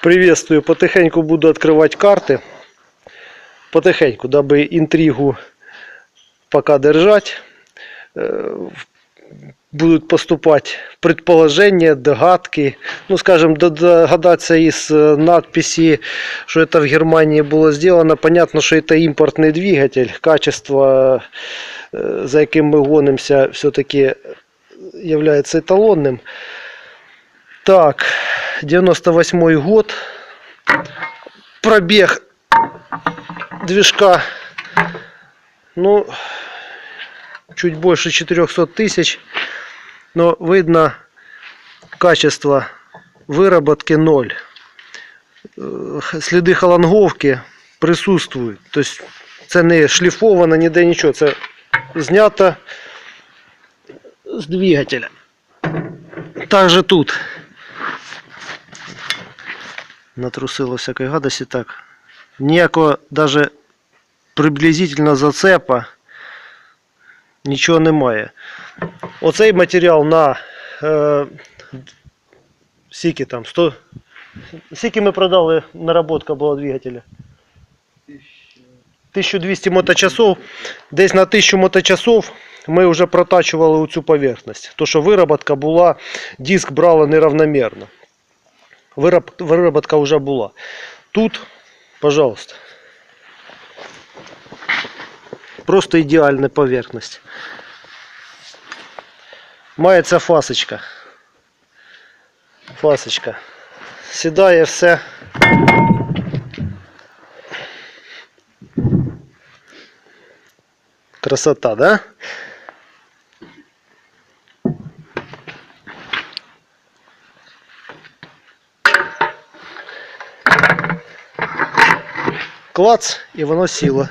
Приветствую. Потихеньку буду открывать карты. Потихеньку, дабы интригу пока держать. Э, Будут поступать предположения, догадки. Ну, скажем, д- догадаться из э, надписи, что это в Германии было сделано. Понятно, что это импортный двигатель. Качество, э, за яким мы гонимся, все-таки является эталонным. Так, 98 год. Пробег движка, ну, чуть больше 400 тысяч. Но видно, качество выработки ноль. Э, Сліди халанговки присутствують. Тобто це не шліфовано, ніде нічого. Це знято з двигателя. Так же тут. Натрусило всякої гадості так. Ніякого даже приблизительно зацепа нічого немає. Оцей матеріал на е, скільки там 100. Скільки ми продали наработка була двигателя? 1200 моточасов. Десь на 1000 моточасов ми вже протачували цю поверхність. То що вироботка була, диск брала неравномірно. Вироб, вироботка вже була. Тут, пожалуйста. Просто ідеальна поверхність. Мається фасочка. Фасочка. Сідає все. Красота, да? Клац, і воно сіло.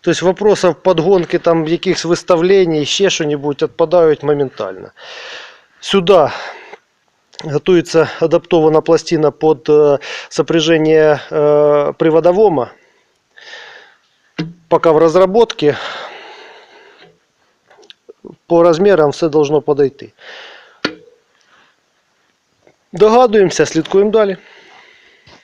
Тобто вопросов подгонки там якихось виставлений, ще що-нибудь відпадають моментально. Сюди готуется адаптована пластина под э, сопряжение э, приводовома. Пока в разработке. По размерам все должно подойти. Догадуємося, слідкуємо далі.